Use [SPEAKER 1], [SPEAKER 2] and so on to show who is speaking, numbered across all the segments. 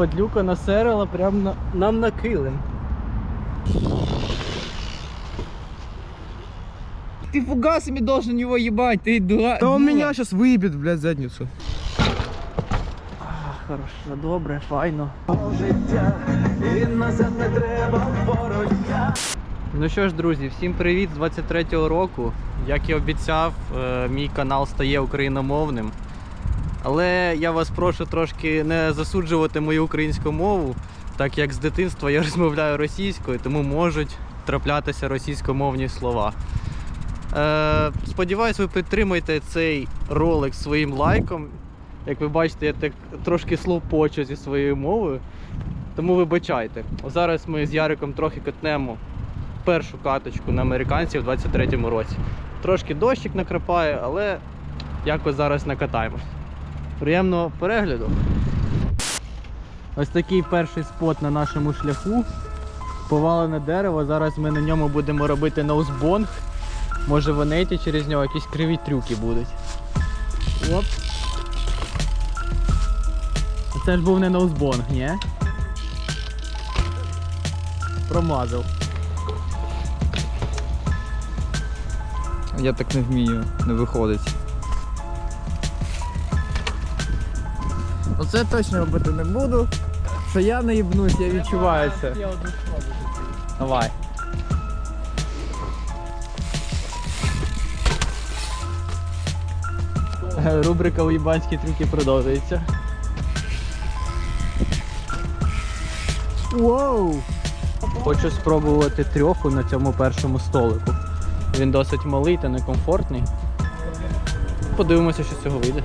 [SPEAKER 1] Падлюка насерила прямо на, нам на килим.
[SPEAKER 2] Ты фугасами должен его ебать, ты дурак.
[SPEAKER 3] Да он меня сейчас выебет, блядь, задницу.
[SPEAKER 1] А, хорошо, добре, файно. Ну що ж, друзі, всім привіт з 23-го року. Як і обіцяв, е, мій канал стає україномовним. Але я вас прошу трошки не засуджувати мою українську мову, так як з дитинства я розмовляю російською, тому можуть траплятися російськомовні слова. Е, сподіваюсь, ви підтримаєте цей ролик своїм лайком. Як ви бачите, я так трошки словпочу зі своєю мовою. Тому вибачайте. Зараз ми з Яриком трохи катнемо першу каточку на американців у 23-му році. Трошки дощик накрапає, але якось зараз накатаємось. Приємного перегляду. Ось такий перший спот на нашому шляху. Повалене дерево. Зараз ми на ньому будемо робити ноузбонг. Може в инеті через нього якісь криві трюки будуть. Оп. Це ж був не ноузбонг, ні? Промазав.
[SPEAKER 2] Я так не вмію, не виходить. Оце точно робити не буду. Що я не їбнусь, я відчуваю це.
[SPEAKER 1] Я одну спробую.
[SPEAKER 2] Давай.
[SPEAKER 1] Рубрика «Уїбанські трюки продовжується. Воу! Хочу спробувати трьоху на цьому першому столику. Він досить малий та некомфортний. Подивимося, що з цього вийде.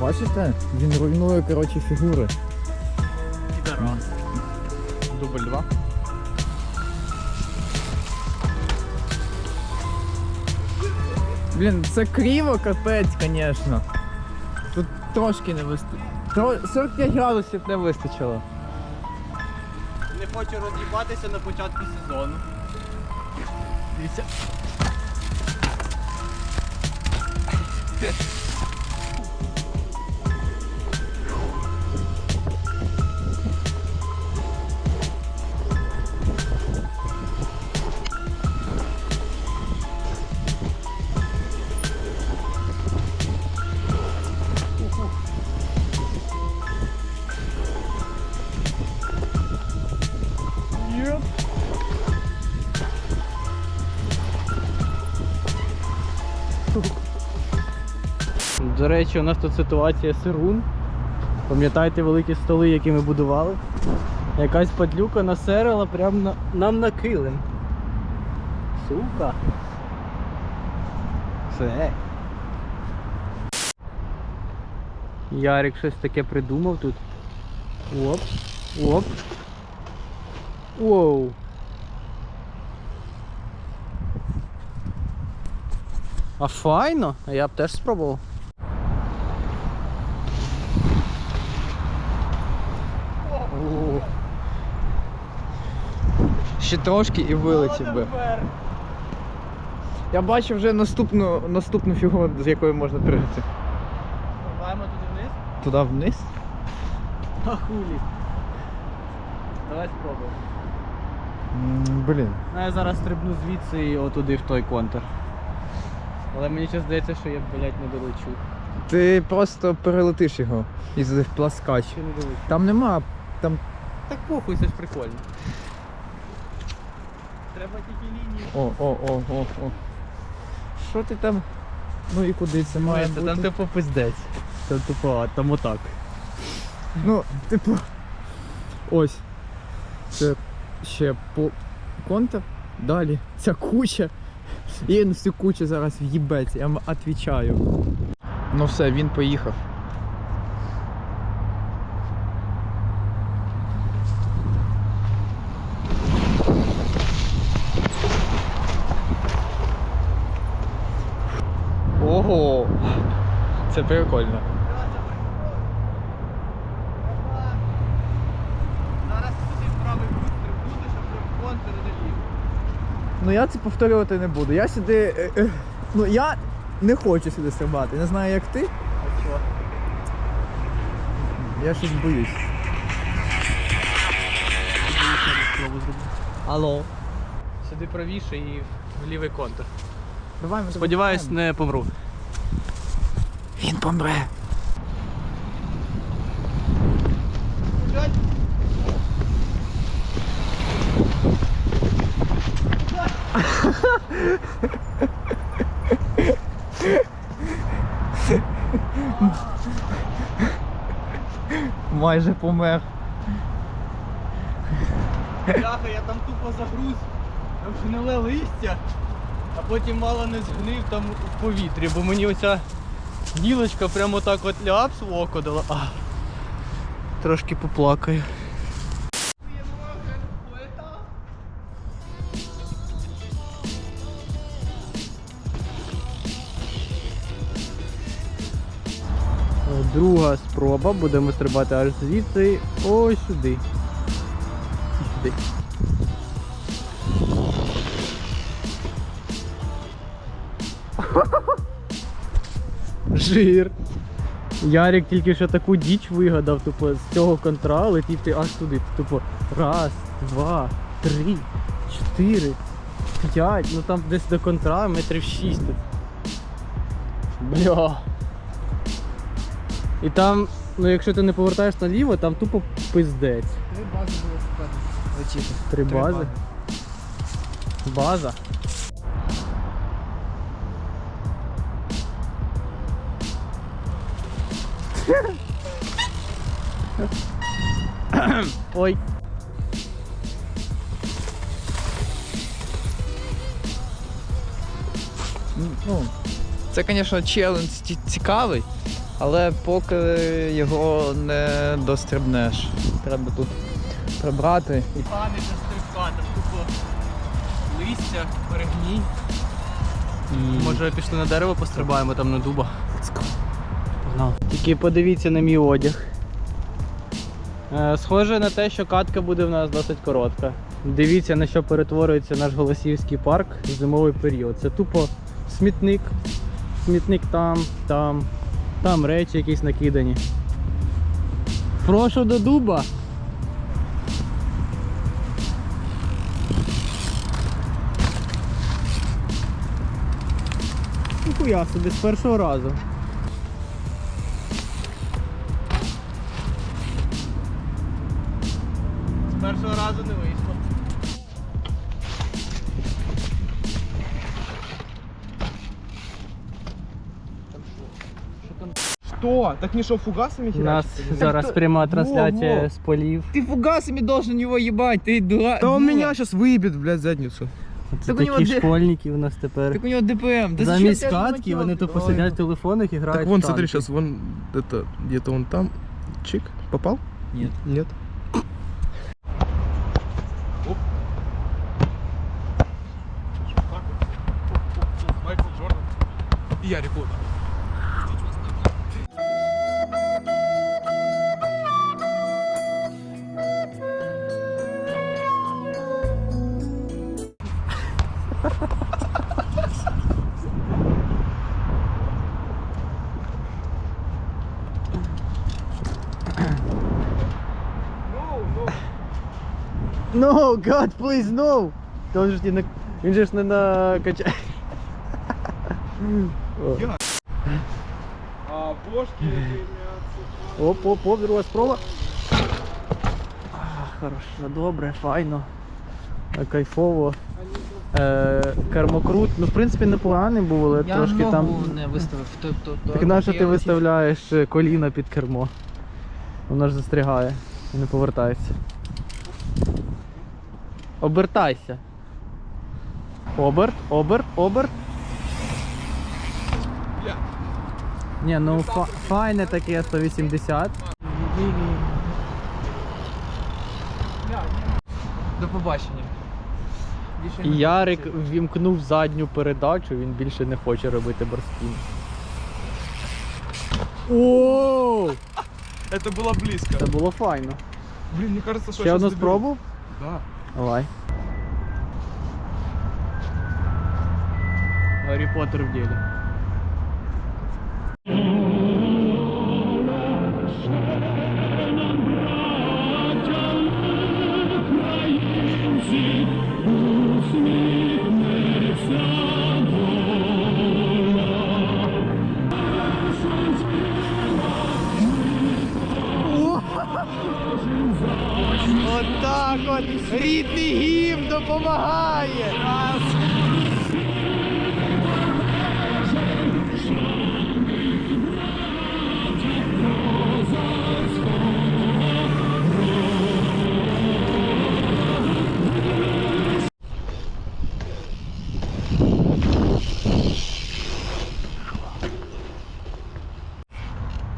[SPEAKER 2] Бачите? Він руйнує, коротше, фігури.
[SPEAKER 1] Підарас. Дубль 2.
[SPEAKER 2] Блін, це криво, капець, звісно. Тут трошки не вистачило. 45 градусів не вистачило.
[SPEAKER 1] Не хочу роз'їбатися на початку сезону. Дивіться. До речі, у нас тут ситуація сирун. Пам'ятаєте великі столи, які ми будували? Якась падлюка насерила прямо на, нам на килим. Сука. Все. Ярик щось таке придумав тут. Оп. Оп. Воу. А файно, а я б теж спробував. О,
[SPEAKER 2] Ще трошки і вилетів би. Я бачу вже наступну, наступну фігуру, з якої можна пригати.
[SPEAKER 1] Пробуємо туди вниз?
[SPEAKER 2] Туди вниз.
[SPEAKER 1] А хулі. Давай спробуємо.
[SPEAKER 2] Блін.
[SPEAKER 1] Ну я зараз стрибну звідси і отуди в той контур. Але мені ще здається, що я, блядь, не долечу.
[SPEAKER 2] Ти просто перелетиш його і з пласкач.
[SPEAKER 1] Не.
[SPEAKER 2] Там нема, там.
[SPEAKER 1] Так похуй, це ж прикольно. Треба тільки лінії.
[SPEAKER 2] О, о, о, о, о. Що ти там? Ну і куди це має
[SPEAKER 1] Це
[SPEAKER 2] бути?
[SPEAKER 1] там типу пиздець. Там тупо, а там отак.
[SPEAKER 2] Ну, типу. Ось. Це ще по контур. Далі. Ця куча. І всю кучу зараз в'їбеться, я вам відповідаю. Ну все, він поїхав. Ого! Це прикольно.
[SPEAKER 1] Зараз туди правий кут
[SPEAKER 2] Ну я це повторювати не буду. Я сюди. е, е, Ну я не хочу сюди стрибати. Не знаю як ти.
[SPEAKER 1] А чого?
[SPEAKER 2] Я щось боюсь. Алло.
[SPEAKER 1] Сюди правіше і в лівий контур.
[SPEAKER 2] Давай ми
[SPEAKER 1] Сподіваюсь, не помру.
[SPEAKER 2] Він помре. Майже помер.
[SPEAKER 1] Бляха, я там тупо загруз, там гниле листя, а потім мало не згнив там в повітрі, бо мені оця гілочка прямо так от ляпс в око дала. А, трошки поплакаю. Друга спроба, будемо стрибати аж звідси ось сюди. Сюди. Жир. Ярик тільки що таку діч вигадав, тупо з цього контра летіти аж туди. Тупо раз, два, три, чотири, п'ять. Ну там десь до контра метрів шість. Бля. І там, ну якщо ти не повертаєш наліво, там тупо пиздець.
[SPEAKER 2] Три бази велосипеду летіти.
[SPEAKER 1] Три бази. База. Ой.
[SPEAKER 2] Ну, це, звісно, челендж цікавий, але поки його не дострибнеш. Треба тут прибрати.
[SPEAKER 1] Для стрибка, там тупо листя, перегній. Може пішли на дерево пострибаємо там на дуба. Погнали. Тільки подивіться на мій одяг. Е, Схоже на те, що катка буде в нас досить коротка. Дивіться на що перетворюється наш Голосіївський парк в зимовий період. Це тупо смітник. Смітник там, там, там речі якісь накидані. Прошу до дуба. Ніхуя собі з першого разу. першого разу не вийшло.
[SPEAKER 3] Что? Так не что, фугасами
[SPEAKER 1] У нас
[SPEAKER 3] херачить?
[SPEAKER 1] зараз
[SPEAKER 2] то-
[SPEAKER 1] пряма
[SPEAKER 2] во,
[SPEAKER 1] трансляція
[SPEAKER 2] во.
[SPEAKER 1] з полів.
[SPEAKER 2] Ты фугасами должен его ебать, ты дура.
[SPEAKER 3] Да он
[SPEAKER 2] дура.
[SPEAKER 3] меня сейчас выебет, блядь, задницу.
[SPEAKER 1] Це
[SPEAKER 2] Так у нього
[SPEAKER 1] такі
[SPEAKER 2] де-
[SPEAKER 1] школьники у нас тепер.
[SPEAKER 2] Так у него ДПМ. Да
[SPEAKER 1] Замість
[SPEAKER 2] зачем тебя
[SPEAKER 1] катки вони
[SPEAKER 2] ремонтировать?
[SPEAKER 1] тупо сидять в телефонах і грають.
[SPEAKER 3] Так вон,
[SPEAKER 1] в
[SPEAKER 3] смотри,
[SPEAKER 1] танки.
[SPEAKER 3] сейчас вон, это, где-то он там. Чик, попал?
[SPEAKER 2] Нет.
[SPEAKER 3] Нет. И я рекорд.
[SPEAKER 1] No, God, please, no! То він же ж не, він же ж не накачає.
[SPEAKER 3] А бошки
[SPEAKER 1] Оп, оп, оп, друга спроба. Хорошо, добре, файно. Кайфово. Е, кермокрут, ну в принципі непоганий був, але
[SPEAKER 2] Я
[SPEAKER 1] трошки
[SPEAKER 2] ногу
[SPEAKER 1] там.
[SPEAKER 2] не виставив. То, то, то,
[SPEAKER 1] Так на що
[SPEAKER 2] я
[SPEAKER 1] ти виставляєш е, коліна під кермо? Воно ж застрягає і не повертається. Обертайся. Оберт, оберт, оберт.
[SPEAKER 3] Бля.
[SPEAKER 1] Ні, ну фа- файне таке 180.
[SPEAKER 2] До побачення.
[SPEAKER 1] І Ярик ввімкнув задню передачу, він більше не хоче робити борспін. Оу!
[SPEAKER 3] Это было близко.
[SPEAKER 1] Це було файно.
[SPEAKER 3] Блин, мне кажется, что
[SPEAKER 1] Ще одну спробу?
[SPEAKER 3] Да.
[SPEAKER 1] Давай. Гаррі Поттер в ділі. Отак от рідний гімн допомагає.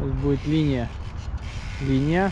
[SPEAKER 1] Ось буде лінія. Лінія.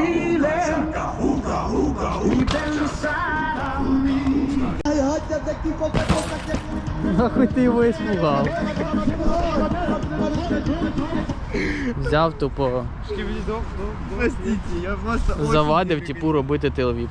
[SPEAKER 1] Нахуй ти його іспугав. Взяв тупо,
[SPEAKER 2] Простите, я просто
[SPEAKER 1] завадив типу робити тилвіп.